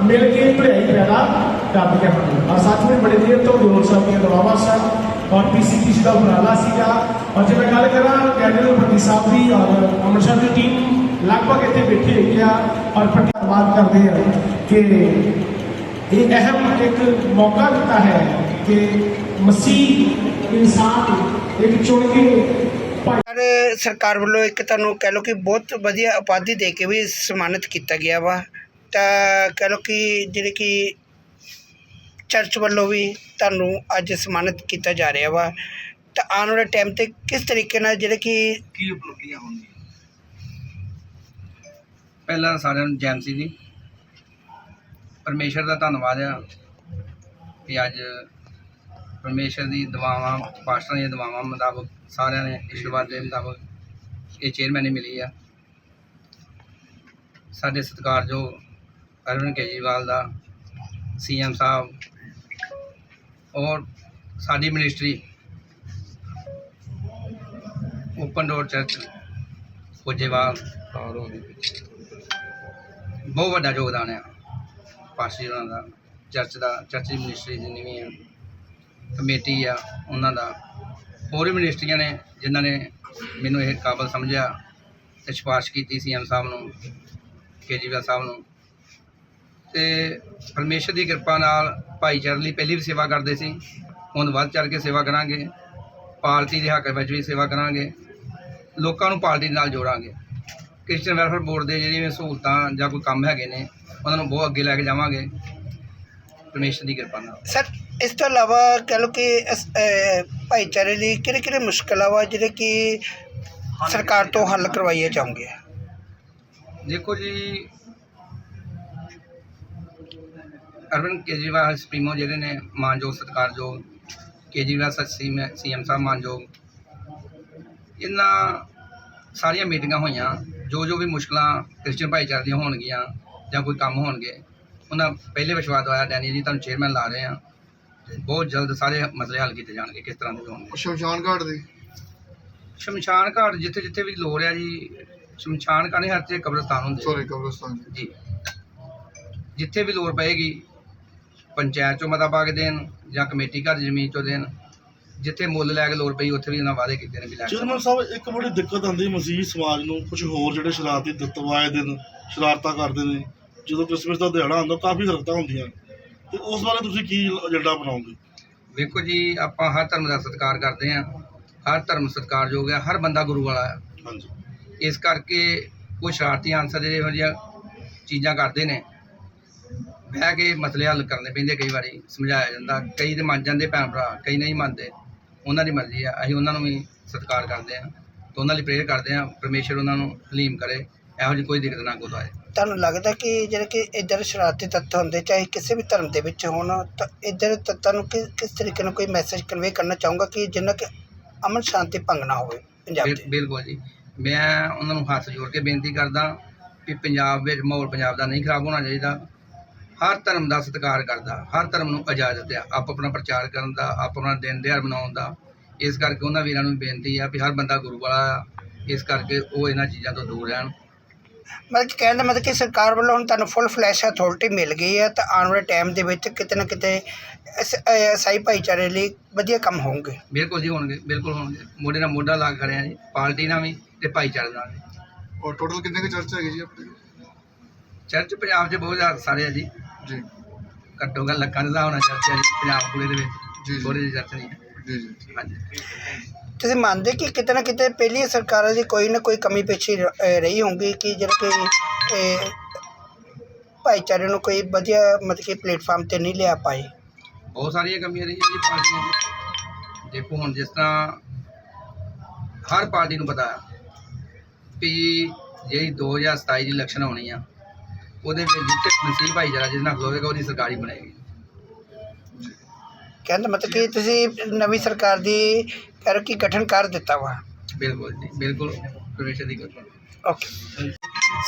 ਮਿਲ ਕੇ ਭਲਾਈ ਪੈਦਾ ਕਰਦੀਆਂ ਹਨ ਔਰ ਸੱਚਮੁੱਚ ਬੜੇ ਦੇਰ ਤੋਂ ਦਿਓਲ ਸਾਹਿਬ ਦੀਆਂ ਦਵਾਵਾਂ ਸਨ ਔਰ ਪੀਸੀਪੀ ਦਾ ਉਪਰਾਲਾ ਸੀਗਾ ਔਰ ਜੇ ਮੈਂ ਗੱਲ ਕਰਾਂ ਕੈਂਡੀਡੇਟ ਭੱਟੀ ਸਾਹਿਬ ਦੀ ਔਰ ਅੰਮ੍ਰਿਤਸਰ ਦੀ ਟੀਮ ਲਗਭਗ ਇੱਥੇ ਬੈਠੀ ਹੋਈ ਆ ਔਰ ਧੰਨਵਾਦ ਕਰਦੇ ਆ ਕਿ ਇਹ ਅਹਿਮ ਇੱਕ ਮੌਕਾ ਦਿੱਤਾ ਹੈ ਕਿ ਮਸੀਹ ਇਨਸਾਨ ਇੱਕ ਚੁਣ ਕੇ ਭਾਈ ਪਰ ਸਰਕਾਰ ਵੱਲੋਂ ਇੱਕ ਤੁਹਾਨੂੰ ਕਹਿ ਲਓ ਕਿ ਬਹੁਤ ਵਧੀਆ ਉਪਾਧੀ ਦੇ ਕੇ ਵੀ ਸਨਮਾਨਿਤ ਕੀਤਾ ਗਿਆ ਵਾ ਤਾਂ ਕਹਿ ਲਓ ਕਿ ਜਿਹੜੇ ਕਿ ਚਰਚ ਵੱਲੋਂ ਵੀ ਤੁਹਾਨੂੰ ਅੱਜ ਸਨਮਾਨਿਤ ਕੀਤਾ ਜਾ ਰਿਹਾ ਵਾ। ਤਾਂ ਆਉਣ ਵਾਲੇ ਟਾਈਮ ਤੇ ਕਿਸ ਤਰੀਕੇ ਨਾਲ ਜਿਹੜੇ ਕਿ ਕੀ ਉਪਲਬਧੀਆਂ ਹੋਣਗੀਆਂ? ਪਹਿਲਾਂ ਸਾਰਿਆਂ ਨੂੰ ਜੈਮ ਸੀ ਜੀ। ਪਰਮੇਸ਼ਰ ਦਾ ਧੰਨਵਾਦ ਆ ਕਿ ਅੱਜ ਪਰਮੇਸ਼ਰ ਦੀ ਦੁਆਵਾਂ ਪਾਸਟਰਾਂ ਦੀਆਂ ਦੁਆਵਾਂ ਮੁਤਾਬਕ ਸਾਰਿਆਂ ਨੇ ਈਸ਼ਵਰਵਾਦ ਦੇ ਮੁਤਾਬਕ ਇਹ ਚੇਅਰਮੈਨ ਨੇ ਮਿਲੀ ਆ। ਸਾਡੇ ਸਤਿਕਾਰਯੋਗ ਅਰਵਿੰਦ ਕੇਜਰੀਵਾਲ ਦਾ ਸੀਐਮ ਸਾਹਿਬ ਔਰ ਸਾਡੀ ਮਿਨਿਸਟਰੀ ਓਪਨ ਡੋਰ ਚਰਚ ਪੁੱਜੇਵਾਲ। ਬਹੁਤ ਵੱਡਾ ਯੋਗਦਾਨ ਆ ਪਾਸੀ ਉਹਨਾਂ ਦਾ ਚਰਚ ਦਾ ਚਰਚ ਦੀ ਮਿਨਿਸਟਰੀ ਜਿੰਨੀ ਵੀ ਆ ਕਮੇਟੀ ਆ ਉਹਨਾਂ ਦਾ। ਹੋਰ ਵੀ ਮਿਨਿਸਟਰੀਆਂ ਨੇ ਜਿਨ੍ਹਾਂ ਨੇ ਮੈਨੂੰ ਇਹ ਕਾਬਲ ਸਮਝਿਆ ਤੇ ਸਿਫਾਰਿਸ਼ ਕੀਤੀ ਸੀ ਐਮ ਸਾਹਿਬ ਨੂੰ ਕੇਜਰੀਵਾਲ ਸਾਹਿਬ ਨੂੰ। ਤੇ ਪਰਮੇਸ਼ਰ ਦੀ ਕਿਰਪਾ ਨਾਲ ਭਾਈਚਾਰੇ ਲਈ ਪਹਿਲੀ ਵੀ ਸੇਵਾ ਕਰਦੇ ਸੀ। ਹੁਣ ਵੱਧ ਚੜ ਕੇ ਸੇਵਾ ਕਰਾਂਗੇ। ਪਾਰਟੀ ਦੇ ਹੱਕ ਵਿੱਚ ਵੀ ਸੇਵਾ ਕਰਾਂਗੇ। ਲੋਕਾਂ ਨੂੰ ਪਾਰਟੀ ਨਾਲ ਜੋੜਾਂਗੇ। ਕ੍ਰਿਸਚੀਅਨ ਵੈਲਫੇਅਰ ਬੋਰਡ ਦੇ ਜਿਹੜੀਆਂ ਸਹੂਲਤਾਂ ਜਾਂ ਕੋਈ ਕੰਮ ਹੈਗੇ ਨੇ ਉਹਨਾਂ ਨੂੰ ਬਹੁਤ ਅੱਗੇ ਲੈ ਕੇ ਜਾਵਾਂਗੇ। ਪਰਮੇਸ਼ਰ ਦੀ ਕਿਰਪਾ ਨਾਲ। ਸਰ ਇਸ ਤੋਂ ਇਲਾਵਾ ਕਹਿ ਲਓ ਕਿ ਭਾਈਚਾਰੇ ਲਈ ਕਿਹੜੇ ਕਿਹੜੇ ਮੁਸ਼ਕਲਾਂ ਵਾ ਜਿਹੜੇ ਕਿ ਸਰਕਾਰ ਤੋਂ ਹੱਲ ਕਰਵਾਈਏ ਚਾਹੋਗੇ ਦੇਖੋ ਜੀ ਅਰਵਿੰਦ ਕੇਜਰੀਵਾਲ ਸੁਪਰੀਮੋ ਜਿਹੜੇ ਨੇ ਮਾਨਯੋਗ ਸਤਿਕਾਰਯੋਗ ਕੇਜਰੀਵਾਲ ਸਰ ਸੀਐਮ ਸਾਹਿਬ ਮਾਨਯੋਗ ਇਹਨਾਂ ਸਾਰੀਆਂ ਮੀਟਿੰਗਾਂ ਹੋਈਆਂ ਜੋ ਜੋ ਵੀ ਮੁਸ਼ਕਲਾਂ ਕ੍ਰਿਸਚੀਅਨ ਭਾਈਚਾਰੇ ਦੀਆਂ ਹੋਣਗੀਆਂ ਜਾਂ ਕੋਈ ਕੰਮ ਹੋਣਗੇ ਉਹਨਾਂ ਪਹਿਲੇ ਵਿਸ਼ਵਾਸ ਦਵਾਇਆ ਡੈਨੀ ਜੀ ਤੁਹਾਨੂੰ ਚੇਅਰਮੈਨ ਲਾ ਰਹੇ ਆ ਬਹੁਤ ਜਲਦ ਸਾਰੇ ਮਸਲੇ ਹੱਲ ਕੀਤੇ ਜਾਣਗੇ ਕਿਸ ਤਰ੍ਹਾਂ ਦੇ ਹੋਣਗੇ? ਸ਼ਮਸ਼ਾਨ ਘਾਟ ਦੀ? ਸ਼ਮਸ਼ਾਨ ਘਾਟ ਜਿੱਥੇ ਜਿੱਥੇ ਵੀ ਲੋੜ ਆ ਜੀ ਸ਼ਮਸ਼ਾਨ ਘਾਟ ਨਹੀਂ ਹਰ ਤੇ ਕਬਰਸਤਾਨ ਹੁੰਦੇ। ਸੌਰੀ ਕਬਰਸਤਾਨ। ਜੀ। ਜਿੱਥੇ ਵੀ ਲੋੜ ਪਏਗੀ ਪੰਚਾਇਤ ਚੋਂ ਮਤਾ ਪਾ ਕੇ ਦੇਣ ਜਾਂ ਕਮੇਟੀ ਘਰ ਜ਼ਮੀਨ ਚੋਂ ਦੇਣ ਜਿੱਥੇ ਮੁੱਲ ਲੈ ਕੇ ਲੋੜ ਪਈ ਉੱਥੇ ਵੀ ਉਹਨਾਂ ਵਾਅਦੇ ਕੀਤੇ ਨੇ ਵੀ ਲੈ ਕੇ ਚੇਅਰਮੈਨ ਸਾਹਿਬ ਇੱਕ ਬੜੀ ਦਿੱਕਤ ਆਉਂਦੀ ਮਸੀਹ ਸਮਾਜ ਨੂੰ ਕੁਝ ਹੋਰ ਜਿਹੜੇ ਸ਼ਰਾਰਤੀ ਤੱਤਵ ਆਏ ਦਿਨ ਸ਼ਰਾਰਤਾਂ ਕਰਦੇ ਨੇ ਜਦੋਂ ਕ੍ਰਿਸਮਸ ਦਾ ਦਿਹਾੜਾ ਆਉਂਦਾ ਕਾਫੀ ਹਰਕਤਾਂ ਹੁੰਦੀਆਂ ਤੇ ਉਸ ਬਾਰੇ ਤੁਸੀਂ ਕੀ ਏਜੰਡਾ ਬਣਾਓਗੇ ਵੇਖੋ ਜੀ ਆਪਾਂ ਹਰ ਧਰਮ ਦਾ ਸਤਿਕਾਰ ਕਰਦੇ ਹਾਂ ਹਰ ਧਰਮ ਸਤਿਕਾਰਯੋਗ ਹੈ ਹਰ ਬੰਦਾ ਗੁਰੂ ਵਾਲਾ ਹੈ। ਹਾਂਜੀ। ਇਸ ਕਰਕੇ ਕੋਈ ਸ਼ਰਾਰਤੀ ਅਨਸਰ ਜਿਹੜੇ ਇਹੋ ਜਿਹੀਆਂ ਚੀਜ਼ਾਂ ਕਰਦੇ ਨੇ ਬਹਿ ਕੇ ਮਸਲੇ ਹੱਲ ਕਰਨੇ ਪੈਂਦੇ ਕਈ ਵਾਰੀ ਸਮਝਾਇਆ ਜਾਂਦਾ। ਕਈ ਤੇ ਮੰਨ ਜਾਂਦੇ ਭੈਣ ਭਰਾ ਕਈ ਨਹੀਂ ਮੰਨਦੇ। ਉਹਨਾਂ ਦੀ ਮਰਜ਼ੀ ਆ ਅਸੀਂ ਉਹਨਾਂ ਨੂੰ ਵੀ ਸਤਿਕਾਰ ਕਰਦੇ ਹਾਂ ਤੇ ਉਹਨਾਂ ਲਈ ਪ੍ਰੇਅਰ ਕਰਦੇ ਹਾਂ ਪਰਮੇਸ਼ਰ ਉਹਨਾਂ ਨੂੰ ਹਲੀਮ ਕਰੇ ਇਹੋ ਜਿਹੀ ਕੋਈ ਦਿੱਕਤ ਨਾ ਕੋਈ ਆਏ। ਤੁਹਾਨੂੰ ਲੱਗਦਾ ਕਿ ਜਿਹੜੇ ਕਿ ਇੱਧਰ ਸ਼ਰਾਰਤੀ ਤੱਤ ਹੁੰਦੇ ਚਾਹੇ ਕਿਸੇ ਵੀ ਧਰਮ ਦੇ ਵਿੱਚ ਹੋਣ ਤਾਂ ਇੱਧਰ ਤੱਤਾਂ ਨੂੰ ਕਿ- ਕਿਸ ਤਰੀਕੇ ਨਾਲ ਕੋਈ ਮੈਸੇਜ ਕਨਵੇ ਕਰਨਾ ਚਾਹੂੰਗਾ ਕਿ ਜਿੰਨਾ ਕਿ ਅਮਨ ਸ਼ਾਂਤੀ ਭੰਗ ਨਾ ਹੋਵੇ ਪੰਜਾਬ ਬਿਲ- 'ਚ? ਬਿਲਕੁਲ ਜੀ। ਮੈਂ ਉਹਨਾਂ ਨੂੰ ਹੱਥ ਜੋੜ ਕੇ ਬੇਨਤੀ ਕਰਦਾ ਕਿ ਪੰਜਾਬ ਵਿੱਚ ਮਾਹੌਲ ਪੰਜਾਬ ਦਾ ਨਹੀਂ ਖਰਾਬ ਹੋਣਾ ਚਾਹੀਦਾ। ਹਰ ਧਰਮ ਦਾ ਸਤਿਕਾਰ ਕਰਦਾ ਹਰ ਧਰਮ ਨੂੰ ਇਜਾਜ਼ਤ ਆ ਆਪ ਆਪਣਾ ਪ੍ਰਚਾਰ ਕਰਨ ਦਾ ਆਪ ਆਪਣਾ ਦਿਨ ਦਿਹਾੜ ਮਨਾਉਣ ਦਾ। ਇਸ ਕਰਕੇ ਉਹਨਾਂ ਵੀਰਾਂ ਨੂੰ ਬੇਨਤੀ ਆ ਵੀ ਹਰ ਬੰਦਾ ਗੁਰੂ ਵਾਲਾ ਇਸ ਕਰਕੇ ਉਹ ਇਹਨਾਂ ਚੀਜ਼ਾਂ ਤੋਂ ਦੂਰ ਰਹਿਣ। ਮਤਲਬ ਕਿ ਕਹਿਣ ਦਾ ਮਤਲਬ ਕਿ ਸਰਕਾਰ ਵੱਲੋਂ ਹੁਣ ਤੁਹਾਨੂੰ ਫੁੱਲ ਫਲੈਸ਼ ਅਥਾਰਟੀ ਮਿਲ ਗਈ ਹੈ ਤਾਂ ਆਉਣ ਵਾਲੇ ਟਾਈਮ ਦੇ ਵਿੱਚ ਕਿਤੇ ਨਾ ਕਿਤੇ ਸਾਈ ਭਾਈਚਾਰੇ ਲਈ ਵਧੀਆ ਕੰਮ ਹੋਣਗੇ। ਬਿਲਕੁਲ ਜੀ ਹੋਣਗੇ ਬਿਲਕੁਲ ਹੋਣਗੇ। ਮੋਢੇ ਨਾਲ ਮੋਢਾ ਲਾ ਕੇ ਖੜੇ ਆ ਜੀ ਪਾਰਟੀ ਨਾਲ ਵੀ ਤੇ ਭਾਈਚਾਰੇ ਨਾਲ ਵੀ। ਔਰ ਟੋਟਲ ਕਿੰਨੇ ਕੁ ਚਰਚ ਹੈਗੇ ਜੀ ਆਪਣੇ? ਚਰਚ ਪੰਜਾਬ 'ਚ ਬਹੁਤ ਜ਼ਿਆਦਾ ਸਾਰੇ ਆ ਜੀ। ਜੀ। ਘੱਟੋ ਘੱਟ ਲੱਖਾਂ ਦੇ ਹਿਸਾਬ ਨਾਲ ਚਰਚ ਆ ਜੀ ਪੰਜਾਬ ਪੂਰੇ ਦੇ ਜੀ, ਵਿੱਚ। ਜੀ। ਥੋੜੇ ਜਿਹੇ ਚਰਚ ਨਹੀਂ ਹੈ ਜੀ ਜੀ। ਹਾਂਜੀ। ਤੁਸੀਂ ਮੰਨਦੇ ਕਿ ਕਿਤੇ ਨਾ ਕਿਤੇ ਪਹਿਲੀਆਂ ਸਰਕਾਰਾਂ ਦੀ ਕੋਈ ਨਾ ਕੋਈ ਕਮੀ ਪੇਸ਼ੀ ਰ- ਅਹ, ਰਹੀ ਹੋਊਗੀ ਕਿ ਜਿਹੜਾ ਕਿ ਇਹ, ਭਾਈਚਾਰੇ ਨੂੰ ਕੋਈ ਵਧੀਆ ਮਤਲਬ ਕਿ ਪਲੇਟਫਾਰਮ ਤੇ ਨਹੀਂ ਲਿਆ ਪਾਏ? ਬਹੁਤ ਸਾਰੀਆਂ ਕਮੀਆਂ ਰਹੀਆਂ ਜੀ ਪਾਰਟੀਆਂ 'ਚ ਦੇਖੋ ਹੁਣ ਜਿਸ ਤਰ੍ਹਾਂ ਹਰ ਪਾਰਟੀ ਨੂੰ ਪਤਾ ਹੈ ਵੀ ਜਿਹੜੀ 2027 ਦੀ ਇਲੈਕਸ਼ਨ ਹੋਣੀ ਆ ਉਹਦੇ ਵਿੱਚ ਨਸੀਬ ਭਾਈਚਾਰਾ ਜਿਹਦੇ ਨਾਲ ਖਲੋਵੇਗਾ ਉਹਦੀ ਸਰਕਾਰੀ ਬਣੇਗੀ। ਕਹਿੰਦਾ ਮਤਲਬ ਕਿ ਤੁਸੀਂ ਨਵੀਂ ਸਰਕਾਰ ਦੀ ਕਹਿ ਰਹੇ ਕਿ ਗਠਨ ਕਰ ਦਿੱਤਾ ਵਾ। ਬਿਲਕੁਲ ਜੀ ਬਿਲਕੁਲ ਪ੍ਰਵੇਸ਼ ਦੀ ਗੱਲ ਓਕੇ।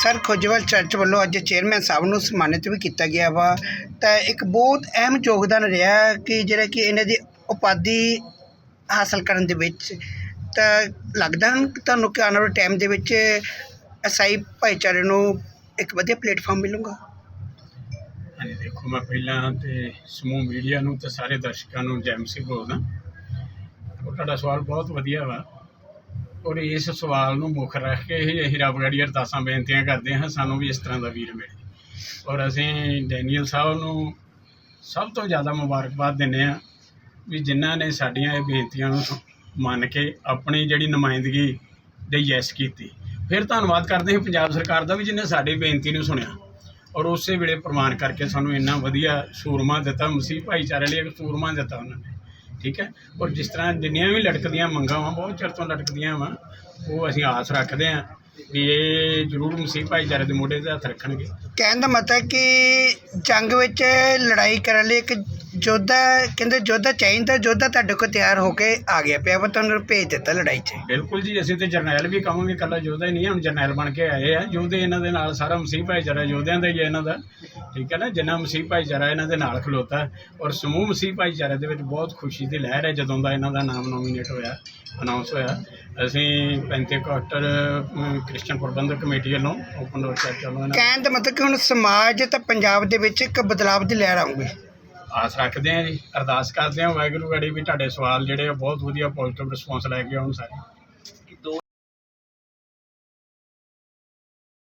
ਸਰ ਖੋਜੇਵਾਲ ਚਰਚ ਵੱਲੋਂ ਅੱਜ ਚੇਅਰਮੈਨ ਸਾਹਿਬ ਨੂੰ ਸਨਮਾਨਿਤ ਵੀ ਕੀਤਾ ਗਿਆ ਵਾ। ਤਾਂ ਇੱਕ ਬਹੁਤ ਅਹਿਮ ਯੋਗਦਾਨ ਰਿਹਾ ਕਿ ਜਿਹੜਾ ਕਿ ਇਹਨਾਂ ਦੀ ਉਪਾਧੀ ਹਾਸਲ ਕਰਨ ਦੇ ਵਿੱਚ ਤਾਂ ਲੱਗਦਾ ਤੁਹਾਨੂੰ ਕਿ ਆਉਣ ਵਾਲੇ ਟਾਈਮ ਦੇ ਵਿੱਚ ਅਸਾਈ ਭਾਈਚਾਰੇ ਨੂੰ ਇੱਕ ਵਧੀਆ ਪਲੇਟਫਾਰਮ ਮਿਲੂਗਾ। ਹਾਂਜੀ, ਦੇਖੋ, ਮੈਂ ਪਹਿਲਾਂ ਤੇ ਸਮੂਹ ਮੀਡੀਆ ਨੂੰ ਤੇ ਸਾਰੇ ਦਰਸ਼ਕਾਂ ਨੂੰ ਜੈਮ ਸਿੰਘ ਬੋਲਦਾ। ਉਹ ਤੁਹਾਡਾ ਸਵਾਲ ਬਹੁਤ ਵਧੀਆ ਵਾ। ਔਰ ਇਸ ਸਵਾਲ ਨੂੰ ਮੁੱਖ ਰੱਖ ਕੇ ਹੀ ਅਸੀਂ ਰੱਬ ਗੜੀ ਅਰਦਾਸਾਂ, ਬੇਨਤੀਆਂ ਕਰਦੇ ਹਾਂ, ਸਾਨੂੰ ਵੀ ਇਸ ਤਰ੍ਹਾਂ ਦਾ ਵੀਰ ਮਿਲੇ। ਔਰ ਅਸੀਂ ਡੈਨੀਅਲ ਸਾਹਿਬ ਨੂੰ ਸਭ ਤੋਂ ਜ਼ਿਆਦਾ ਮੁਬਾਰਕਬਾਦ ਦਿੰਦੇ ਹਾਂ ਵੀ ਜਿਨ੍ਹਾਂ ਨੇ ਸਾਡੀਆਂ ਇਹ ਬੇਨਤੀਆਂ ਨੂੰ ਮੰਨ ਕੇ ਆਪਣੀ ਜਿਹੜੀ ਨੁਮਾਇੰਦਗੀ ਦੇ ਯੈਸ ਕੀਤੀ। ਫਿਰ ਧੰਨਵਾਦ ਕਰਦੇ ਹਾਂ ਪੰਜਾਬ ਸਰਕਾਰ ਦਾ ਵੀ ਜਿਹਨੇ ਸਾਡੀ ਬੇਨਤੀ ਨੂੰ ਸੁਣਿਆ ਔਰ ਉਸੇ ਵੇਲੇ ਪ੍ਰਮਾਣ ਕਰਕੇ ਸਾਨੂੰ ਇੰਨਾ ਵਧੀਆ ਸੂਰਮਾ ਦਿੱਤਾ, ਮਸੀਹ ਭਾਈਚਾਰੇ ਲਈ ਇੱਕ ਸੂਰਮਾ ਦਿੱਤਾ ਉਹਨਾਂ ਨੇ, ਠੀਕ ਹੈ? ਔਰ ਜਿਸ ਤਰ੍ਹਾਂ ਜਿੰਨੀਆਂ ਵੀ ਲਟਕਦੀਆਂ ਮੰਗਾਂ ਵਾ, ਬਹੁਤ ਚਿਰ ਤੋਂ ਲਟਕਦੀਆਂ ਵਾ, ਉਹ ਅਸੀਂ ਆਸ ਰੱਖਦੇ ਹਾਂ ਵੀ ਇਹ ਜ਼ਰੂਰ ਮਸੀਹ ਭਾਈਚਾਰੇ ਦੇ ਮੋਢੇ ਤੇ ਹੱਥ ਰੱਖਣਗੇ। ਕਹਿਣ ਦਾ ਮਤਲਬ ਕਿ ਜੰਗ ਵਿੱਚ ਲੜਾਈ ਕਰਨ ਲਈ ਇੱਕ ਯੋਧਾ ਕਹਿੰਦੇ ਯੋਧਾ ਚਾਹੀਦਾ ਯੋਧਾ ਤੁਹਾਡੇ ਕੋਲ ਤਿਆਰ ਹੋ ਕੇ ਆ ਗਿਆ ਪਿਆ ਵਾ ਤੁਹਾਨੂੰ ਭੇਜ ਦਿੱਤਾ ਲੜਾਈ 'ਚ। ਬਿਲਕੁਲ ਜੀ ਅਸੀਂ ਤੇ ਜਰਨੈਲ ਵੀ ਕਹਾਂਗੇ ਇਕੱਲਾ ਯੋਧਾ ਹੀ ਨਹੀਂ ਹੈ, ਹੁਣ ਜਰਨੈਲ ਬਣ ਕੇ ਆਏ ਆ। ਯੋਧੇ ਇਹਨਾਂ ਦੇ ਨਾਲ ਸਾਰਾ ਮਸੀਹ ਭਾਈਚਾਰਾ ਯੋਧਿਆਂ ਦਾ ਹੀ ਹੈ ਇਹਨਾਂ ਦਾ। ਠੀਕ ਹੈ ਨਾ? ਜਿੰਨਾ ਮਸੀਹ ਭਾਈਚਾਰਾ ਇਹਨਾਂ ਦੇ ਨਾਲ ਖਲੋਤਾ ਔਰ ਸਮੂਹ ਮਸੀਹ ਭਾਈਚਾਰੇ ਦੇ ਵਿੱਚ ਬਹੁਤ ਖੁਸ਼ੀ ਦੀ ਲਹਿਰ ਹੈ ਜਦੋਂ ਦਾ ਇਹਨਾਂ ਦਾ ਨਾਮ ਨੋਮੀਨੇਟ ਹੋਇਆ ਅਨਾਉਂਸ ਹੋਇਆ। ਅਸੀਂ ਪੈਂਤੇਕੋਸਟਲ ਅਮ, ਕ੍ਰਿਸਚੀਅਨ ਪ੍ਰਬੰਧਕ ਕਮੇਟੀ ਵੱਲੋਂ ਓਪਨ ਡੋਰ ਚਰਚ ਵੱਲੋਂ ਇਹਨਾਂ ਕਹਿਣ ਦਾ ਮਤਲਬ ਕਿ ਹੁਣ ਸਮਾਜ ਤੇ ਪੰਜਾਬ ਦੇ ਵਿੱਚ ਇੱਕ ਬਦਲਾਵ ਦੀ ਲਹਿਰ ਆਊਗੀ। ਆਸ ਰੱਖਦੇ ਹਾਂ ਜੀ ਅਰਦਾਸ ਕਰਦੇ ਹਾਂ ਵਾਹਿਗੁਰੂ ਗੜੀ ਵੀ ਤੁਹਾਡੇ ਸਵਾਲ ਜਿਹੜੇ ਆ ਬਹੁਤ ਵਧੀਆ ਪੋਜ਼ਿਟਿਵ ਰਿਸਪੌਂਸ ਲੈ ਕੇ ਆਉਣ ਸਾਰੇ।